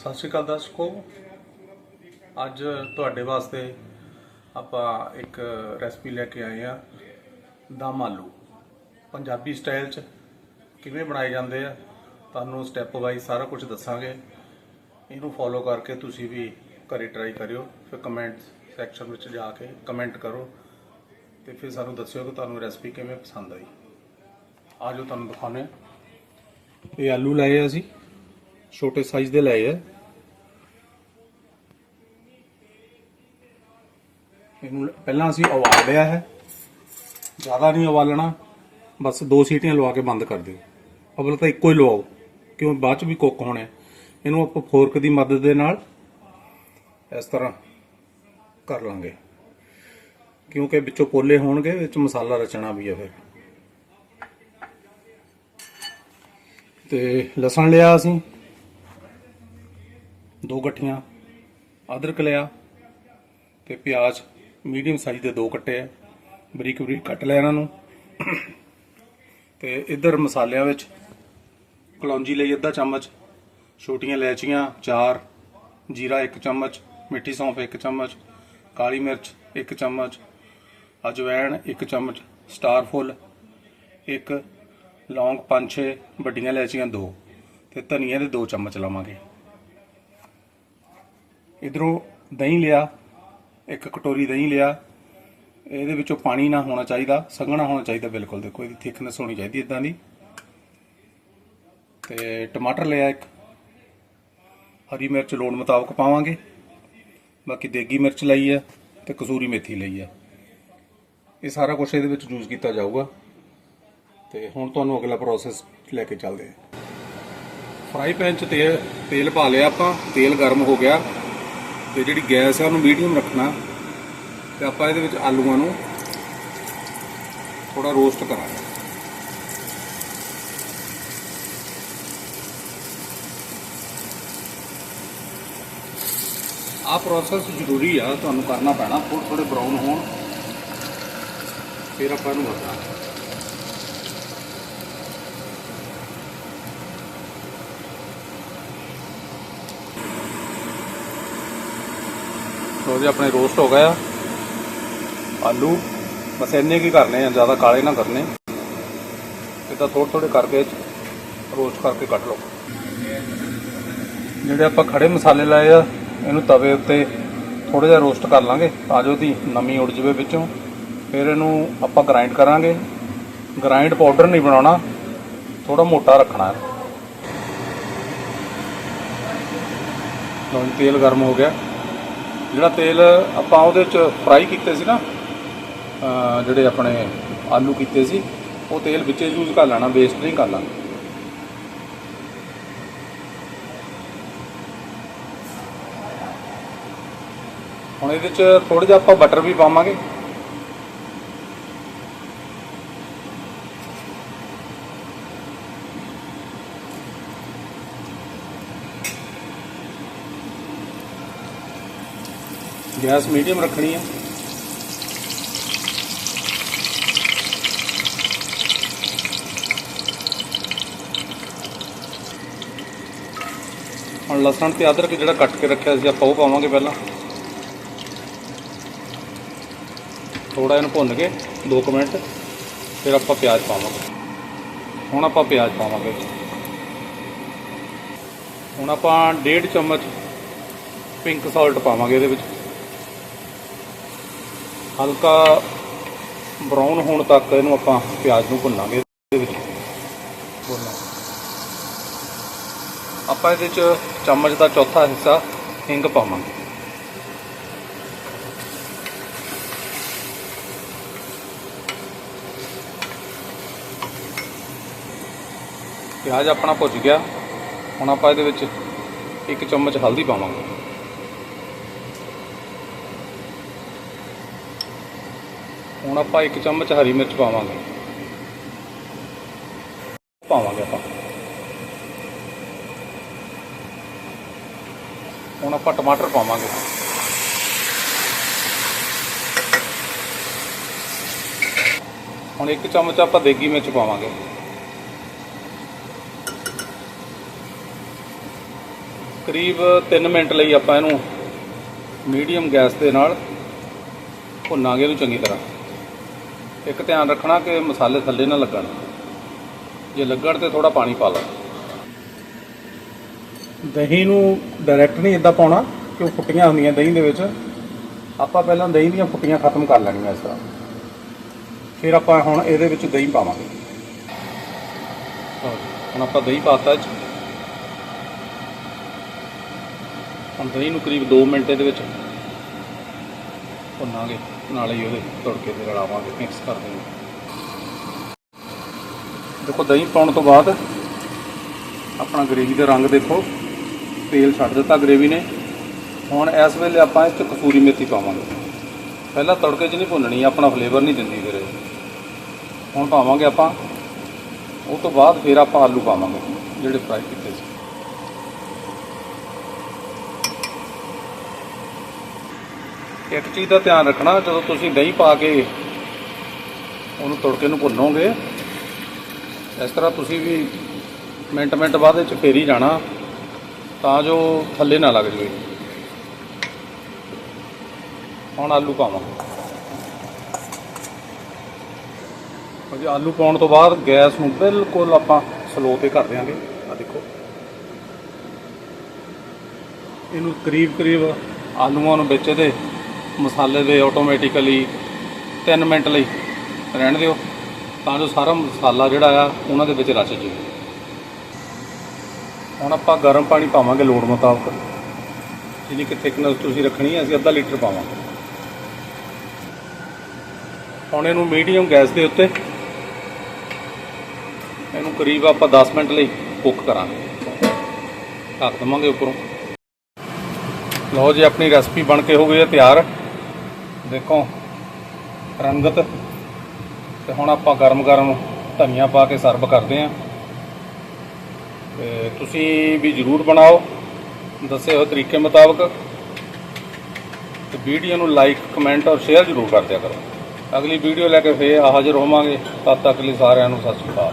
ਸਤਿ ਸ਼੍ਰੀ ਅਕਾਲ ਦਰਸ਼ਕੋ। ਅੱਜ ਤੁਹਾਡੇ ਵਾਸਤੇ ਆਪਾਂ ਇੱਕ ਰੈਸਪੀ ਲੈ ਕੇ ਆਏ ਆ, ਦਮ ਆਲੂ। ਪੰਜਾਬੀ ਸਟਾਈਲ 'ਚ ਕਿਵੇਂ ਬਣਾਏ ਜਾਂਦੇ ਆ, ਤੁਹਾਨੂੰ ਸਟੈਪ ਵਾਈਜ਼ ਸਾਰਾ ਕੁਝ ਦੱਸਾਂਗੇ। ਇਹਨੂੰ ਫੋਲੋ ਕਰਕੇ ਤੁਸੀਂ ਵੀ ਘਰੇ ਟਰਾਈ ਕਰਿਓ, ਫਿਰ ਕਮੈਂਟ ਸੈਕਸ਼ਨ ਵਿੱਚ ਜਾ ਕੇ ਕਮੈਂਟ ਕਰੋ, ਤੇ ਫਿਰ ਸਾਨੂੰ ਦੱਸਿਓ ਕਿ ਤੁਹਾਨੂੰ ਰੈਸਪੀ ਕਿਵੇਂ ਪਸੰਦ ਆਈ। ਆਜੋ ਤੁਹਾਨੂੰ ਦਿਖਾਉਂਦੇ ਹਾਂ ਇਹ ਆਲੂ ਲਏ ਅਸੀਂ। ਛੋਟੇ ਸਾਈਜ਼ ਦੇ ਲਏ ਆ। ਇਹਨੂੰ ਪਹਿਲਾਂ ਅਸੀਂ ਉਬਾਲ ਲਿਆ ਹੈ। ਜ਼ਿਆਦਾ ਨਹੀਂ ਉਬਾਲਣਾ, ਬਸ ਦੋ ਸੀਟੀਆਂ ਲਵਾ ਕੇ ਬੰਦ ਕਰ ਦਿਓ। ਅਵਲ ਤਾਂ ਇੱਕੋ ਹੀ ਲਵਾਓ, ਕਿਉਂ ਬਾਅਦ ਚ ਵੀ ਕੁੱਕ ਹੋਣੇ ਇਹਨੂੰ ਆਪਾਂ ਫੋਰਕ ਦੀ ਮਦਦ ਦੇ ਨਾਲ ਇਸ ਤਰ੍ਹਾਂ ਕਰ ਲਾਂਗੇ। ਕਿਉਂਕਿ ਵਿੱਚੋਂ ਪੋਲੇ ਹੋਣਗੇ, ਵਿੱਚ ਮਸਾਲਾ ਰਚਣਾ ਵੀ ਹੈ ਫਿਰ। ਤੇ ਲਸਣ ਲਿਆ ਅਸੀਂ। ਦੋ ਗੱਠੀਆਂ, ਅਦਰਕ ਲਿਆ ਤੇ ਪਿਆਜ਼ ਮੀਡੀਅਮ ਸਾਈਜ਼ ਦੇ ਦੋ ਕੱਟੇ ਆ। ਬਰੀਕ ਬਰੀਕ ਕੱਟ ਲਿਆ ਇਹਨਾਂ ਨੂੰ। ਤੇ ਇਧਰ ਮਸਾਲਿਆਂ ਵਿੱਚ ਕਲੌਂਜੀ ਲਈ ਅੱਧਾ ਚਮਚ, ਛੋਟੀਆਂ ਇਲਾਇਚੀਆਂ ਚਾਰ, ਜੀਰਾ 1 ਚਮਚ, ਮਿੱਠੀ ਸੌਂਫ 1 ਚਮਚ, ਕਾਲੀ ਮਿਰਚ 1 ਚਮਚ ਅਜਵਾਇਣ 1 ਚਮਚ, ਸਟਾਰ ਫੁੱਲ 1 ਲੌਂਗ 5-6 ਵੱਡੀਆਂ ਇਲਾਇਚੀਆਂ 2 ਤੇ ਧਨੀਆ ਦੇ 2 ਚਮਚ ਲਾਵਾਂਗੇ। ਇਧਰੋਂ ਦਹੀਂ ਲਿਆ, ਇੱਕ ਕਟੋਰੀ ਦਹੀਂ ਲਿਆ। ਇਹਦੇ ਵਿੱਚੋਂ ਪਾਣੀ ਨਾ ਹੋਣਾ ਚਾਹੀਦਾ, ਸੰਘਣਾ ਹੋਣਾ ਚਾਹੀਦਾ ਬਿਲਕੁਲ। ਦੇਖੋ, ਇਹਦੀ ਥਿਕਨੈਸ ਹੋਣੀ ਚਾਹੀਦੀ ਇਦਾਂ ਦੀ। ਤੇ ਟਮਾਟਰ ਲਿਆ ਇੱਕ। ਹਰੀ ਮਿਰਚ ਲੋੜ ਮੁਤਾਬਕ ਪਾਵਾਂਗੇ। ਬਾਕੀ ਦੇਗੀ ਮਿਰਚ ਲਈ ਹੈ ਤੇ ਕਸੂਰੀ ਮੇਥੀ ਲਈ ਹੈ ਇਹ ਸਾਰਾ ਕੁਝ ਇਹਦੇ ਵਿੱਚ ਯੂਜ਼ ਕੀਤਾ ਜਾਊਗਾ। ਤੇ ਹੁਣ ਤੁਹਾਨੂੰ ਅਗਲਾ ਪ੍ਰੋਸੈਸ ਲੈ ਕੇ ਚੱਲਦੇ ਹਾਂ ਫਰਾਈ ਪੈਨ 'ਚ ਤੇਲ ਤੇਲ ਪਾ ਲਿਆ ਆਪਾਂ। ਤੇਲ ਗਰਮ ਹੋ ਗਿਆ। ਤੇ ਜਿਹੜੀ ਗੈਸ ਹੈ ਉਹਨੂੰ ਮੀਡੀਅਮ ਰੱਖਣਾ ਤੇ ਆਪਾਂ ਇਹਦੇ ਵਿੱਚ ਆਲੂਆਂ ਨੂੰ ਥੋੜਾ ਰੋਸਟ ਕਰਾਂਗੇ। ਆਹ ਪ੍ਰੋਸੈਸ ਜ਼ਰੂਰੀ ਆ, ਤੁਹਾਨੂੰ ਕਰਨਾ ਪੈਣਾ ਥੋੜੇ ਥੋੜੇ ਬਰਾਊਨ ਹੋਣ, ਫਿਰ ਆਪਾਂ ਇਹਨੂੰ ਵਰਤਾਂਗੇ ਲੋ ਜੀ ਆਪਣੇ ਰੋਸਟ ਹੋ ਗਿਆ ਆਲੂ, ਬਸ ਇੰਨੇ ਕੀ ਕਰਨੇ ਆ, ਜ਼ਿਆਦਾ ਕਾਲੇ ਨਾ ਕਰਨੇ। ਇਦਾਂ ਥੋੜੇ ਥੋੜੇ ਕਰਕੇ ਰੋਸਟ ਕਰਕੇ ਕੱਟ ਲਓ। ਜਿਹੜੇ ਆਪਾਂ ਖੜੇ ਮਸਾਲੇ ਲਾਏ ਆ, ਇਹਨੂੰ ਤਵੇ ਉੱਤੇ ਥੋੜਾ ਜਿਹਾ ਰੋਸਟ ਕਰ ਲਾਂਗੇ। ਤਾਂ ਜੋ ਦੀ ਨਮੀ ਉੱਡ ਜਵੇ ਵਿੱਚੋਂ। ਫਿਰ ਇਹਨੂੰ ਆਪਾਂ ਗ੍ਰਾਈਂਡ ਕਰਾਂਗੇ। ਗ੍ਰਾਈਂਡ ਪਾਊਡਰ ਨਹੀਂ ਬਣਾਉਣਾ ਥੋੜਾ ਮੋਟਾ ਰੱਖਣਾ ਹੈ। ਤੇਲ ਗਰਮ ਹੋ ਗਿਆ। ਜਿਹੜਾ ਤੇਲ ਆਪਾਂ ਉਹਦੇ ਚ ਫਰਾਈ ਕੀਤੇ ਸੀ ਨਾ ਜਿਹੜੇ ਆਪਣੇ ਆਲੂ ਕੀਤੇ ਸੀ, ਉਹ ਤੇਲ ਵਿੱਚੇ ਯੂਜ਼ ਕਰ ਲੈਣਾ ਵੇਸਟ ਨਹੀਂ ਕਰਨਾ ਹੁਣ ਇਹਦੇ ਚ ਥੋੜਾ ਜਿਹਾ ਆਪਾਂ ਬਟਰ ਵੀ ਪਾਵਾਂਗੇ। ਗੈਸ ਮੀਡੀਅਮ ਰੱਖਣੀ ਹੈ ਹੁਣ ਲਸਣ ਤੇ ਅਦਰਕ ਜਿਹੜਾ ਕੱਟ ਕੇ ਰੱਖਿਆ ਸੀ, ਆਪਾਂ ਉਹ ਪਾਵਾਂਗੇ ਪਹਿਲਾਂ। ਥੋੜਾ ਇਹਨੂੰ ਭੁੰਨ ਕੇ 2 ਮਿੰਟ, ਫਿਰ ਆਪਾਂ ਪਿਆਜ਼ ਪਾਵਾਂਗੇ। ਹੁਣ ਆਪਾਂ ਪਿਆਜ਼ ਪਾਵਾਂਗੇ। ਹੁਣ ਆਪਾਂ 1.5 ਚਮਚ ਪਿੰਕ ਸਾਲਟ ਪਾਵਾਂਗੇ ਇਹਦੇ ਵਿੱਚ। ਹਲਕਾ ਬਰਾਊਨ ਹੋਣ ਤੱਕ ਇਹਨੂੰ ਆਪਾਂ ਪਿਆਜ਼ ਨੂੰ ਭੁੰਨਾਂਗੇ। ਇਹਦੇ ਵਿੱਚ ਭੁੰਨਾਂਗੇ ਆਪਾਂ ਇਹਦੇ ਚ ਚਮਚ ਦਾ ਚੌਥਾ ਹਿੱਸਾ ਹਿੰਗ ਪਾਵਾਂਗੇ। ਪਿਆਜ਼ ਆਪਣਾ ਭੁੱਜ ਗਿਆ। ਹੁਣ ਆਪਾਂ ਇਹਦੇ ਵਿੱਚ ਇੱਕ ਚਮਚ ਹਲਦੀ ਪਾਵਾਂਗੇ। ਹੁਣ ਆਪਾਂ ਇੱਕ ਚਮਚ ਹਰੀ ਮਿਰਚ ਪਾਵਾਂਗੇ। ਪਾਵਾਂਗੇ ਆਪਾਂ। ਹੁਣ ਆਪਾਂ ਟਮਾਟਰ ਪਾਵਾਂਗੇ। ਹੁਣ ਇੱਕ ਚਮਚ ਆਪਾਂ ਦੇਗੀ ਮਿਰਚ ਪਾਵਾਂਗੇ। ਕਰੀਬ 3 ਮਿੰਟ ਲਈ ਆਪਾਂ ਇਹਨੂੰ ਮੀਡੀਅਮ ਗੈਸ ਦੇ ਨਾਲ ਭੁੰਨਾਂਗੇ ਇਹਨੂੰ ਚੰਗੀ ਤਰ੍ਹਾਂ। ਇੱਕ ਧਿਆਨ ਰੱਖਣਾ ਕਿ ਮਸਾਲੇ ਥੱਲੇ ਨਾ ਲੱਗਣ। ਜੇ ਲੱਗਣ ਤੇ ਥੋੜਾ ਪਾਣੀ ਪਾ ਲਓ ਦਹੀਂ ਨੂੰ ਡਾਇਰੈਕਟ ਨਹੀਂ ਇਦਾਂ ਪਾਉਣਾ ਕਿ ਉਹ ਫੁੱਟੀਆਂ ਹੁੰਦੀਆਂ ਦਹੀਂ ਦੇ ਵਿੱਚ। ਆਪਾਂ ਪਹਿਲਾਂ ਦਹੀਂ ਦੀਆਂ ਫੁੱਟੀਆਂ ਖਤਮ ਕਰ ਲੈਣੀਆਂ ਇਸ ਤਰ੍ਹਾਂ। ਫਿਰ ਆਪਾਂ ਹੁਣ ਇਹਦੇ ਵਿੱਚ ਦਹੀਂ ਪਾਵਾਂਗੇ। ਜੀ, ਹੁਣ ਆਪਾਂ ਦਹੀਂ ਪਾਤਾ 'ਚ ਹੁਣ ਦਹੀਂ ਨੂੰ ਕਰੀਬ 2 ਮਿੰਟ ਦੇ ਵਿੱਚ ਭੁੰਨਾਂਗੇ, ਨਾਲੇ ਹੀ ਉਹਦੇ ਤੜਕੇ ਤੇ ਰਲਾਵਾਂਗੇ ਮਿਕਸ ਕਰ ਦੇਵਾਂਗੇ ਦੇਖੋ, ਦਹੀਂ ਪਾਉਣ ਤੋਂ ਬਾਅਦ ਆਪਣਾ ਗ੍ਰੇਵੀ ਦਾ ਰੰਗ ਦੇਖੋ, ਤੇਲ ਛੱਡ ਦਿੱਤਾ ਗ੍ਰੇਵੀ ਨੇ। ਹੁਣ ਇਸ ਵੇਲੇ ਆਪਾਂ ਇਸ 'ਚ ਕਸੂਰੀ ਮੇਥੀ ਪਾਵਾਂਗੇ। ਪਹਿਲਾਂ ਤੜਕੇ 'ਚ ਨਹੀਂ ਭੁੰਨਣੀ, ਆਪਣਾ ਫਲੇਵਰ ਨਹੀਂ ਦਿੰਦੀ ਫਿਰ ਇਹ। ਹੁਣ ਪਾਵਾਂਗੇ ਆਪਾਂ, ਉਹ ਤੋਂ ਬਾਅਦ ਫਿਰ ਆਪਾਂ ਆਲੂ ਪਾਵਾਂਗੇ, ਜਿਹੜੇ ਫਰਾਈ ਕੀਤੇ ਸੀ। ਇੱਕ ਚੀਜ਼ ਦਾ ਧਿਆਨ ਰੱਖਣਾ, ਜਦੋਂ ਤੁਸੀਂ ਦਹੀਂ ਪਾ ਕੇ ਉਹਨੂੰ ਤੜਕੇ ਨੂੰ ਭੁੰਨੋਗੇ, ਇਸ ਤਰ੍ਹਾਂ ਤੁਸੀਂ ਵੀ ਮਿੰਟ ਮਿੰਟ ਬਾਅਦ ਵਿੱਚ ਫੇਰੀ ਜਾਣਾ, ਤਾਂ ਜੋ ਥੱਲੇ ਨਾ ਲੱਗ ਜਾਵੇ। ਹੁਣ ਆਲੂ ਪਾਵਾਂਗੇ ਜੀ ਆਲੂ ਪਾਉਣ ਤੋਂ ਬਾਅਦ ਗੈਸ ਨੂੰ ਬਿਲਕੁਲ ਆਪਾਂ ਸਲੋ ਤੇ ਕਰ ਦਿਆਂਗੇ। ਆ ਦੇਖੋ। ਇਹਨੂੰ ਕਰੀਬ ਕਰੀਬ ਆਲੂਆਂ ਨੂੰ ਵਿੱਚ ਇਹਦੇ ਮਸਾਲੇ ਦੇ ਆਟੋਮੈਟਿਕਲੀ 3 ਮਿੰਟ ਲਈ ਰਹਿਣ ਦਿਓ। ਤਾਂ ਜੋ ਸਾਰਾ ਮਸਾਲਾ ਜਿਹੜਾ ਆ, ਉਹਨਾਂ ਦੇ ਵਿੱਚ ਰਚ ਜਾਵੇ। ਹੁਣ ਆਪਾਂ ਗਰਮ ਪਾਣੀ ਪਾਵਾਂਗੇ ਲੋੜ ਮੁਤਾਬਕ। ਜਿੰਨੀ ਕਿ ਥਿਕਨੈਸ ਤੁਸੀਂ ਰੱਖਣੀ ਹੈ ਅਸੀਂ ਅੱਧਾ ਲੀਟਰ ਪਾਵਾਂਗੇ। ਹੁਣ ਇਹਨੂੰ ਮੀਡੀਅਮ ਗੈਸ ਦੇ ਉੱਤੇ, ਇਹਨੂੰ ਕਰੀਬ ਆਪਾਂ 10 ਮਿੰਟ ਲਈ ਕੁੱਕ ਕਰਾਂਗੇ। ਢੱਕ ਦਵਾਂਗੇ ਉੱਪਰੋਂ। ਲਓ ਜੀ, ਆਪਣੀ ਰੈਸਪੀ ਬਣ ਕੇ ਹੋ ਗਈ ਹੈ ਤਿਆਰ। ਦੇਖੋ, ਰੰਗਤ, ਤੇ ਹੁਣ ਆਪਾਂ ਗਰਮ-ਗਰਮ ਧਨੀਆ ਪਾ ਕੇ ਸਰਵ ਕਰਦੇ ਹਾਂ। ਤੇ ਤੁਸੀਂ ਵੀ ਜਰੂਰ ਬਣਾਓ ਦੱਸੇ ਹੋਏ ਤਰੀਕੇ ਮੁਤਾਬਕ। ਤੇ ਵੀਡੀਓ ਨੂੰ ਲਾਈਕ ਕਮੈਂਟ ਔਰ ਸ਼ੇਅਰ ਜਰੂਰ ਕਰ ਦਿਆ ਕਰੋ। ਅਗਲੀ ਵੀਡੀਓ ਲੈ ਕੇ ਫੇਰ ਹਾਜ਼ਰ ਹੋਵਾਂਗੇ। ਤਦ ਤੱਕ ਲਈ ਸਾਰਿਆਂ ਨੂੰ ਸਤਿ ਸ਼੍ਰੀ ਅਕਾਲ।